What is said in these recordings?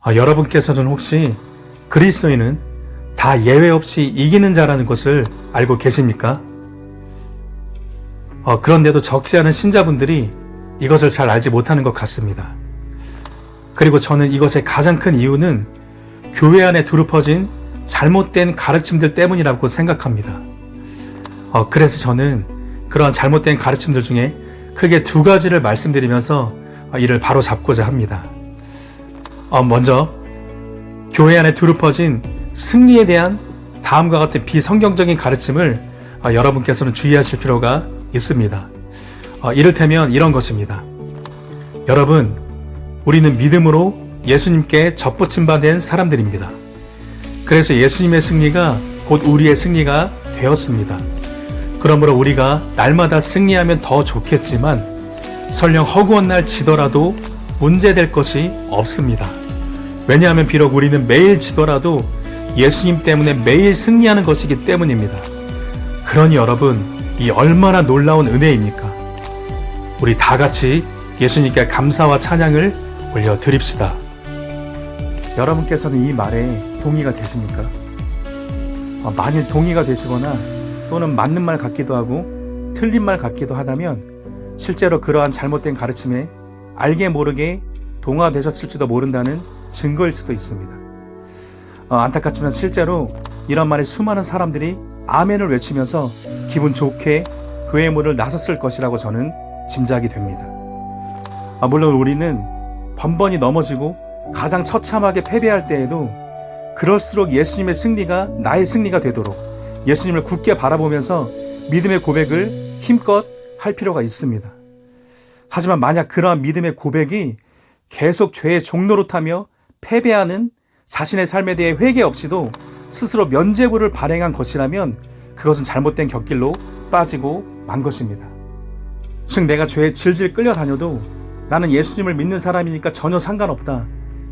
아, 여러분께서는 혹시 그리스도인은 다 예외 없이 이기는 자라는 것을 알고 계십니까? 어, 그런데도 적지 않은 신자분들이 이것을 잘 알지 못하는 것 같습니다. 그리고 저는 이것의 가장 큰 이유는 교회 안에 두루 퍼진 잘못된 가르침들 때문이라고 생각합니다. 어, 그래서 저는 그러한 잘못된 가르침들 중에 크게 두 가지를 말씀드리면서 어, 이를 바로 잡고자 합니다. 어, 먼저 교회 안에 두루 퍼진 승리에 대한 다음과 같은 비성경적인 가르침을 어, 여러분께서는 주의하실 필요가 있습니다. 어, 이를테면 이런 것입니다. 여러분, 우리는 믿음으로 예수님께 접붙임 받은 사람들입니다. 그래서 예수님의 승리가 곧 우리의 승리가 되었습니다. 그러므로 우리가 날마다 승리하면 더 좋겠지만 설령 허구한 날 지더라도 문제될 것이 없습니다. 왜냐하면 비록 우리는 매일 지더라도 예수님 때문에 매일 승리하는 것이기 때문입니다. 그러니 여러분, 이 얼마나 놀라운 은혜입니까? 우리 다 같이 예수님께 감사와 찬양을 올려드립시다. 여러분께서는 이 말에 동의가 되십니까? 어, 만일 동의가 되시거나 또는 맞는 말 같기도 하고 틀린 말 같기도 하다면 실제로 그러한 잘못된 가르침에 알게 모르게 동화되셨을지도 모른다는 증거일 수도 있습니다. 어, 안타깝지만 실제로 이런 말에 수많은 사람들이 아멘을 외치면서 기분 좋게 교회 문을 나섰을 것이라고 저는 짐작이 됩니다. 아, 물론 우리는 번번이 넘어지고 가장 처참하게 패배할 때에도 그럴수록 예수님의 승리가 나의 승리가 되도록 예수님을 굳게 바라보면서 믿음의 고백을 힘껏 할 필요가 있습니다. 하지만 만약 그러한 믿음의 고백이 계속 죄의 종로로 타며 패배하는 자신의 삶에 대해 회개 없이도 스스로 면죄부를 발행한 것이라면 그것은 잘못된 곁길로 빠지고 만 것입니다. 즉 내가 죄에 질질 끌려다녀도 나는 예수님을 믿는 사람이니까 전혀 상관없다.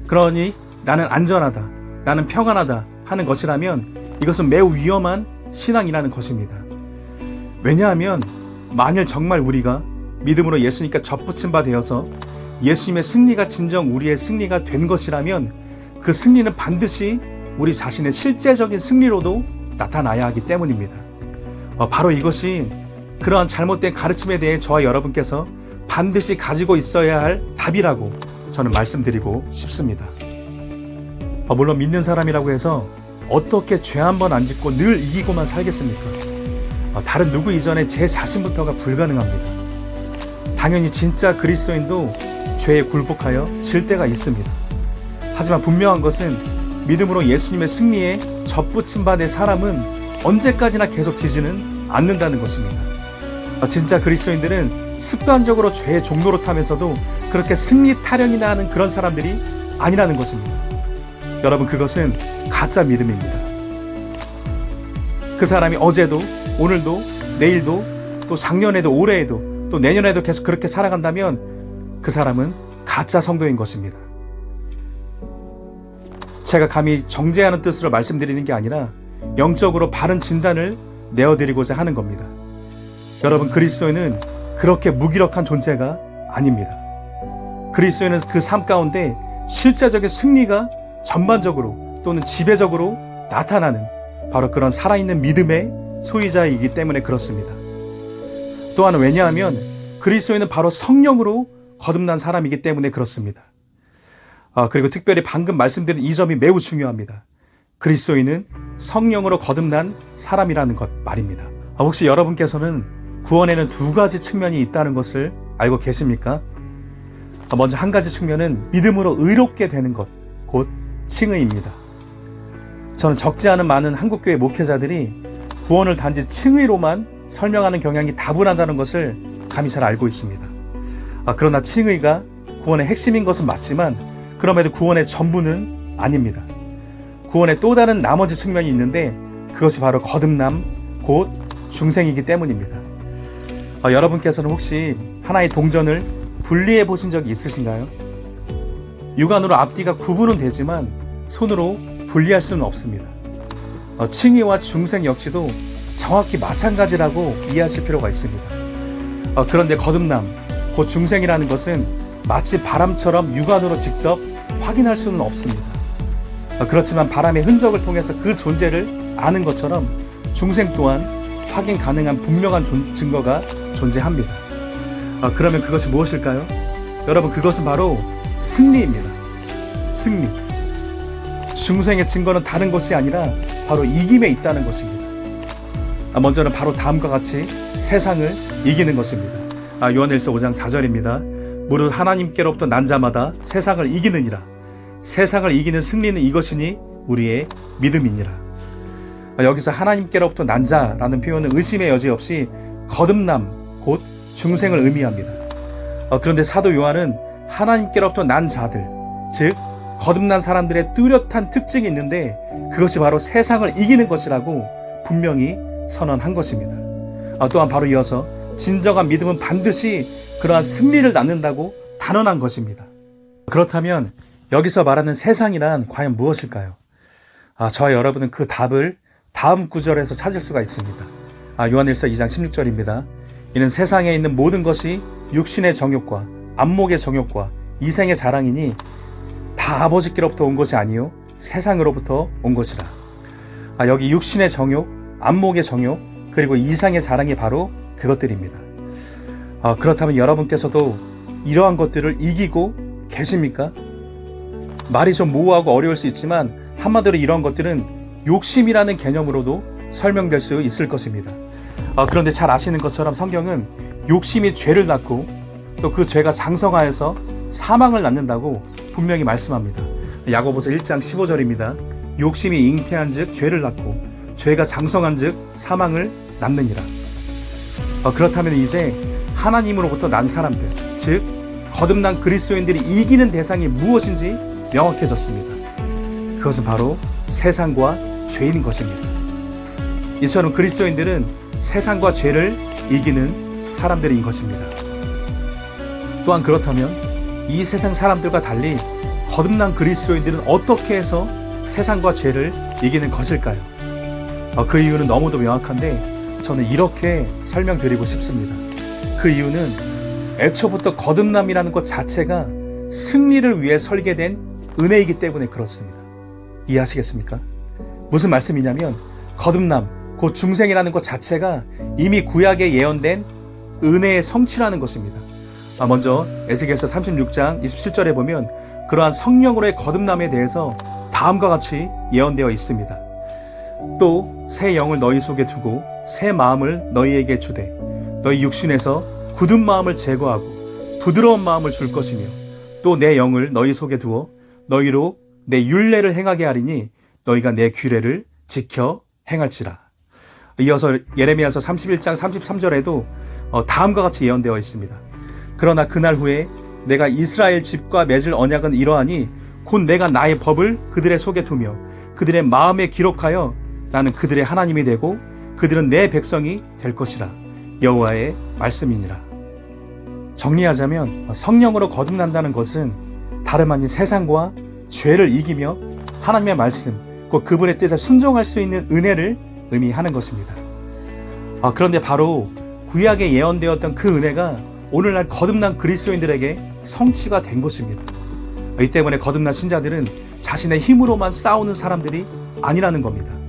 그러니 나는 안전하다. 나는 평안하다 하는 것이라면 이것은 매우 위험한 신앙이라는 것입니다. 왜냐하면 만일 정말 우리가 믿음으로 예수님께 접붙임 바 되어서 예수님의 승리가 진정 우리의 승리가 된 것이라면 그 승리는 반드시 우리 자신의 실제적인 승리로도 나타나야 하기 때문입니다. 어, 바로 이것이 그러한 잘못된 가르침에 대해 저와 여러분께서 반드시 가지고 있어야 할 답이라고 저는 말씀드리고 싶습니다. 어, 물론 믿는 사람이라고 해서 어떻게 죄 한 번 안 짓고 늘 이기고만 살겠습니까? 어, 다른 누구 이전에 제 자신부터가 불가능합니다. 당연히 진짜 그리스도인도 죄에 굴복하여 질 때가 있습니다. 하지만 분명한 것은 믿음으로 예수님의 승리에 접붙임 받은 사람은 언제까지나 계속 지지는 않는다는 것입니다. 어, 진짜 그리스도인들은 습관적으로 죄의 종로로 타면서도 그렇게 승리 타령이나 하는 그런 사람들이 아니라는 것입니다. 여러분 그것은 가짜 믿음입니다. 그 사람이 어제도 오늘도 내일도 또 작년에도 올해에도 또 내년에도 계속 그렇게 살아간다면 그 사람은 가짜 성도인 것입니다. 제가 감히 정죄하는 뜻으로 말씀드리는 게 아니라 영적으로 바른 진단을 내어드리고자 하는 겁니다. 여러분 그리스도인은 그렇게 무기력한 존재가 아닙니다. 그리스도인은 그 삶 가운데 실제적인 승리가 전반적으로 또는 지배적으로 나타나는 바로 그런 살아있는 믿음의 소유자이기 때문에 그렇습니다. 또한 왜냐하면 그리스도인은 바로 성령으로 거듭난 사람이기 때문에 그렇습니다. 아, 그리고 특별히 방금 말씀드린 이 점이 매우 중요합니다. 그리스도인은 성령으로 거듭난 사람이라는 것 말입니다. 아, 혹시 여러분께서는 구원에는 두 가지 측면이 있다는 것을 알고 계십니까? 아, 먼저 한 가지 측면은 믿음으로 의롭게 되는 것, 곧 칭의입니다. 저는 적지 않은 많은 한국교회 목회자들이 구원을 단지 칭의로만 설명하는 경향이 다분하다는 것을 감히 잘 알고 있습니다. 아, 그러나 칭의가 구원의 핵심인 것은 맞지만 그럼에도 구원의 전부는 아닙니다. 구원의 또 다른 나머지 측면이 있는데 그것이 바로 거듭남, 곧 중생이기 때문입니다. 아, 여러분께서는 혹시 하나의 동전을 분리해 보신 적이 있으신가요? 육안으로 앞뒤가 구분은 되지만 손으로 분리할 수는 없습니다. 어, 칭의와 중생 역시도 정확히 마찬가지라고 이해하실 필요가 있습니다. 어, 그런데 거듭남, 곧 중생이라는 것은 마치 바람처럼 육안으로 직접 확인할 수는 없습니다. 어, 그렇지만 바람의 흔적을 통해서 그 존재를 아는 것처럼 중생 또한 확인 가능한 분명한 존- 증거가 존재합니다. 어, 그러면 그것이 무엇일까요? 여러분 그것은 바로 승리입니다. 승리. 중생의 증거는 다른 것이 아니라 바로 이김에 있다는 것입니다. 아, 먼저는 바로 다음과 같이 세상을 이기는 것입니다. 아, 요한일서 5장 4절입니다. 무릇 하나님께로부터 난 자마다 세상을 이기느니라. 세상을 이기는 승리는 이것이니 우리의 믿음이니라. 아, 여기서 하나님께로부터 난 자라는 표현은 의심의 여지 없이 거듭남, 곧 중생을 의미합니다. 어, 그런데 사도 요한은 하나님께로부터 난 자들, 즉 거듭난 사람들의 뚜렷한 특징이 있는데 그것이 바로 세상을 이기는 것이라고 분명히 선언한 것입니다. 아, 또한 바로 이어서 진정한 믿음은 반드시 그러한 승리를 낳는다고 단언한 것입니다. 그렇다면 여기서 말하는 세상이란 과연 무엇일까요? 아, 저와 여러분은 그 답을 다음 구절에서 찾을 수가 있습니다. 아, 요한일서 2장 16절입니다. 이는 세상에 있는 모든 것이 육신의 정욕과 안목의 정욕과 이생의 자랑이니 다 아버지께로부터 온 것이 아니요 세상으로부터 온 것이라. 아, 여기 육신의 정욕, 안목의 정욕, 그리고 이상의 자랑이 바로 그것들입니다. 아, 그렇다면 여러분께서도 이러한 것들을 이기고 계십니까? 말이 좀 모호하고 어려울 수 있지만 한마디로 이런 것들은 욕심이라는 개념으로도 설명될 수 있을 것입니다. 아, 그런데 잘 아시는 것처럼 성경은 욕심이 죄를 낳고 또 그 죄가 장성하여서 사망을 낳는다고 분명히 말씀합니다. 야고보서 1장 15절입니다. 욕심이 잉태한 즉 죄를 낳고 죄가 장성한즉 사망을 낳느니라. 어, 그렇다면 이제 하나님으로부터 난 사람들, 즉 거듭난 그리스도인들이 이기는 대상이 무엇인지 명확해졌습니다. 그것은 바로 세상과 죄인 것입니다. 이처럼 그리스도인들은 세상과 죄를 이기는 사람들인 것입니다. 또한 그렇다면 이 세상 사람들과 달리 거듭난 그리스도인들은 어떻게 해서 세상과 죄를 이기는 것일까요? 어, 그 이유는 너무도 명확한데 저는 이렇게 설명드리고 싶습니다. 그 이유는 애초부터 거듭남이라는 것 자체가 승리를 위해 설계된 은혜이기 때문에 그렇습니다. 이해하시겠습니까? 무슨 말씀이냐면 거듭남, 곧 중생이라는 것 자체가 이미 구약에 예언된 은혜의 성취라는 것입니다. 아, 먼저 에스겔서 36장 27절에 보면 그러한 성령으로의 거듭남에 대해서 다음과 같이 예언되어 있습니다. 또 새 영을 너희 속에 두고 새 마음을 너희에게 주되 너희 육신에서 굳은 마음을 제거하고 부드러운 마음을 줄 것이며 또 내 영을 너희 속에 두어 너희로 내 율례를 행하게 하리니 너희가 내 규례를 지켜 행할지라. 이어서 예레미야서 31장 33절에도 어, 다음과 같이 예언되어 있습니다. 그러나 그날 후에 내가 이스라엘 집과 맺을 언약은 이러하니 곧 내가 나의 법을 그들의 속에 두며 그들의 마음에 기록하여 나는 그들의 하나님이 되고 그들은 내 백성이 될 것이라 여호와의 말씀이니라. 정리하자면 성령으로 거듭난다는 것은 다름 아닌 세상과 죄를 이기며 하나님의 말씀, 곧 그분의 뜻에 순종할 수 있는 은혜를 의미하는 것입니다. 아, 그런데 바로 구약에 예언되었던 그 은혜가 오늘날 거듭난 그리스도인들에게 성취가 된 것입니다. 이 때문에 거듭난 신자들은 자신의 힘으로만 싸우는 사람들이 아니라는 겁니다.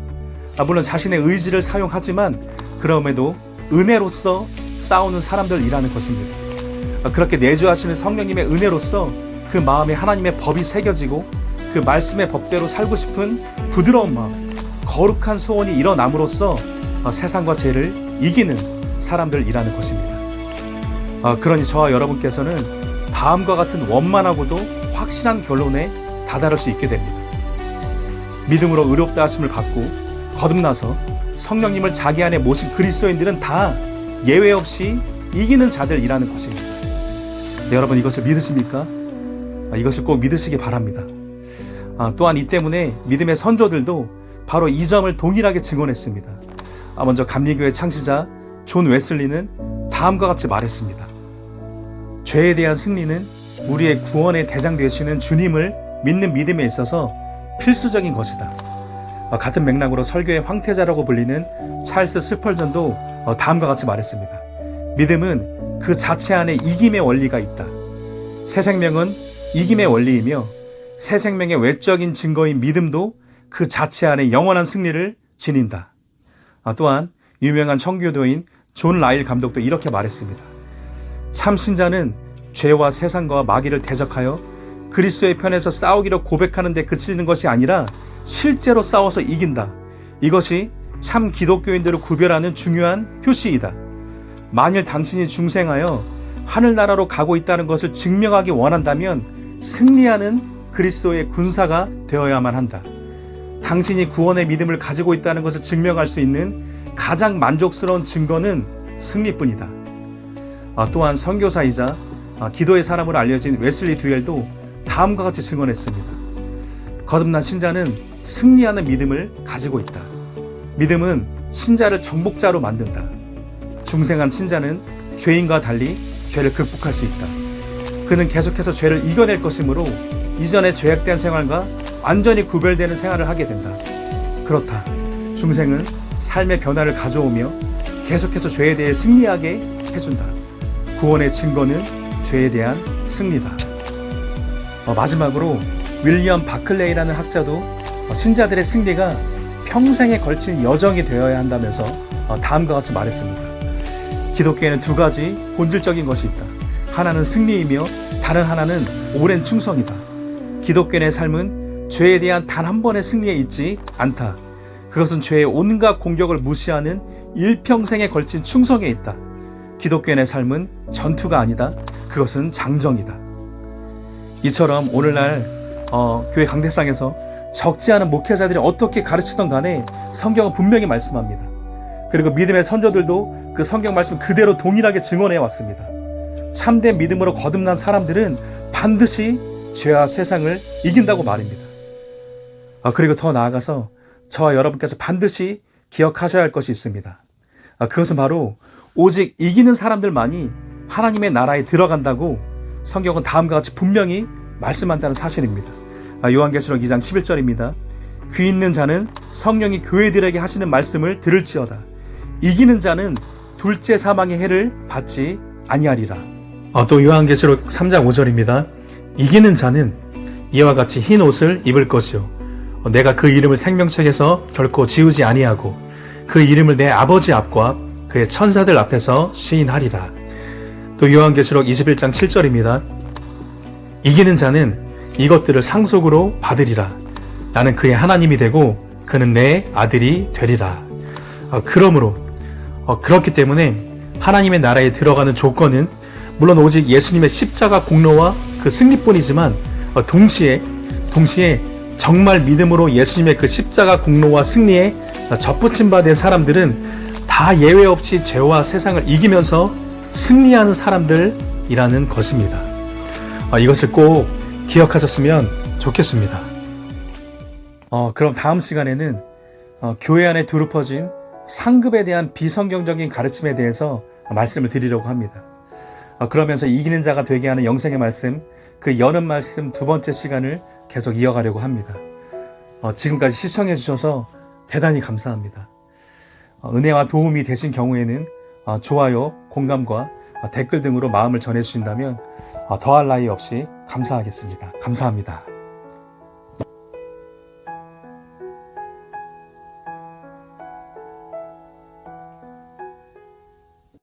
아, 물론 자신의 의지를 사용하지만 그럼에도 은혜로서 싸우는 사람들이라는 것입니다. 아, 그렇게 내주하시는 성령님의 은혜로서 그 마음에 하나님의 법이 새겨지고 그 말씀의 법대로 살고 싶은 부드러운 마음, 거룩한 소원이 일어남으로써 어, 세상과 죄를 이기는 사람들이라는 것입니다. 어, 그러니 저와 여러분께서는 다음과 같은 원만하고도 확실한 결론에 다다를 수 있게 됩니다. 믿음으로 의롭다 하심을 받고 거듭나서 성령님을 자기 안에 모신 그리스도인들은 다 예외 없이 이기는 자들이라는 것입니다. 네, 여러분 이것을 믿으십니까? 아, 이것을 꼭 믿으시기 바랍니다. 아, 또한 이 때문에 믿음의 선조들도 바로 이 점을 동일하게 증언했습니다. 아, 먼저 감리교회 창시자 존 웨슬리는 다음과 같이 말했습니다. 죄에 대한 승리는 우리의 구원의 대장 되시는 주님을 믿는 믿음에 있어서 필수적인 것이다. 어, 같은 맥락으로 설교의 황태자라고 불리는 찰스 스펄전도 어, 다음과 같이 말했습니다. 믿음은 그 자체 안에 이김의 원리가 있다. 새 생명은 이김의 원리이며 새 생명의 외적인 증거인 믿음도 그 자체 안에 영원한 승리를 지닌다. 아, 또한 유명한 청교도인 존 라일 감독도 이렇게 말했습니다. 참 신자는 죄와 세상과 마귀를 대적하여 그리스도의 편에서 싸우기로 고백하는 데 그치는 것이 아니라 실제로 싸워서 이긴다. 이것이 참 기독교인들을 구별하는 중요한 표시이다. 만일 당신이 중생하여 하늘나라로 가고 있다는 것을 증명하기 원한다면 승리하는 그리스도의 군사가 되어야만 한다. 당신이 구원의 믿음을 가지고 있다는 것을 증명할 수 있는 가장 만족스러운 증거는 승리뿐이다. 아, 또한 선교사이자 아, 기도의 사람으로 알려진 웨슬리 듀엘도 다음과 같이 증언했습니다. 거듭난 신자는 승리하는 믿음을 가지고 있다. 믿음은 신자를 정복자로 만든다. 중생한 신자는 죄인과 달리 죄를 극복할 수 있다. 그는 계속해서 죄를 이겨낼 것이므로 이전의 죄악된 생활과 완전히 구별되는 생활을 하게 된다. 그렇다. 중생은 삶의 변화를 가져오며 계속해서 죄에 대해 승리하게 해준다. 구원의 증거는 죄에 대한 승리다. 어, 마지막으로 윌리엄 바클레이라는 학자도 어, 신자들의 승리가 평생에 걸친 여정이 되어야 한다면서 어, 다음과 같이 말했습니다. 기독교에는 두 가지 본질적인 것이 있다. 하나는 승리이며 다른 하나는 오랜 충성이다. 기독교인의 삶은 죄에 대한 단 한 번의 승리에 있지 않다. 그것은 죄의 온갖 공격을 무시하는 일평생에 걸친 충성에 있다. 기독교인의 삶은 전투가 아니다. 그것은 장정이다. 이처럼 오늘날 어, 교회 강대상에서 적지 않은 목회자들이 어떻게 가르치던 간에 성경은 분명히 말씀합니다. 그리고 믿음의 선조들도 그 성경 말씀 그대로 동일하게 증언해 왔습니다. 참된 믿음으로 거듭난 사람들은 반드시 죄와 세상을 이긴다고 말입니다. 아, 그리고 더 나아가서 저와 여러분께서 반드시 기억하셔야 할 것이 있습니다. 아, 그것은 바로 오직 이기는 사람들만이 하나님의 나라에 들어간다고 성경은 다음과 같이 분명히 말씀한다는 사실입니다. 아, 요한계시록 2장 11절입니다. 귀 있는 자는 성령이 교회들에게 하시는 말씀을 들을지어다. 이기는 자는 둘째 사망의 해를 받지 아니하리라. 아, 또 요한계시록 3장 5절입니다. 이기는 자는 이와 같이 흰 옷을 입을 것이요. 내가 그 이름을 생명책에서 결코 지우지 아니하고 그 이름을 내 아버지 앞과 그의 천사들 앞에서 시인하리라. 또 요한계시록 21장 7절입니다. 이기는 자는 이것들을 상속으로 받으리라. 나는 그의 하나님이 되고 그는 내 아들이 되리라. 어, 그러므로 어, 그렇기 때문에 하나님의 나라에 들어가는 조건은 물론 오직 예수님의 십자가 공로와 그 승리뿐이지만 어, 동시에 동시에 정말 믿음으로 예수님의 그 십자가 공로와 승리에 접붙임 받은 사람들은 다 예외 없이 죄와 세상을 이기면서 승리하는 사람들이라는 것입니다. 어, 이것을 꼭 기억하셨으면 좋겠습니다. 어, 그럼 다음 시간에는 어, 교회 안에 두루 퍼진 상급에 대한 비성경적인 가르침에 대해서 말씀을 드리려고 합니다. 어, 그러면서 이기는 자가 되게 하는 영생의 말씀, 그 여는 말씀 두 번째 시간을 계속 이어가려고 합니다. 어, 지금까지 시청해 주셔서 대단히 감사합니다. 어, 은혜와 도움이 되신 경우에는 어, 좋아요, 공감과 어, 댓글 등으로 마음을 전해 주신다면 어, 더할 나위 없이 감사하겠습니다. 감사합니다.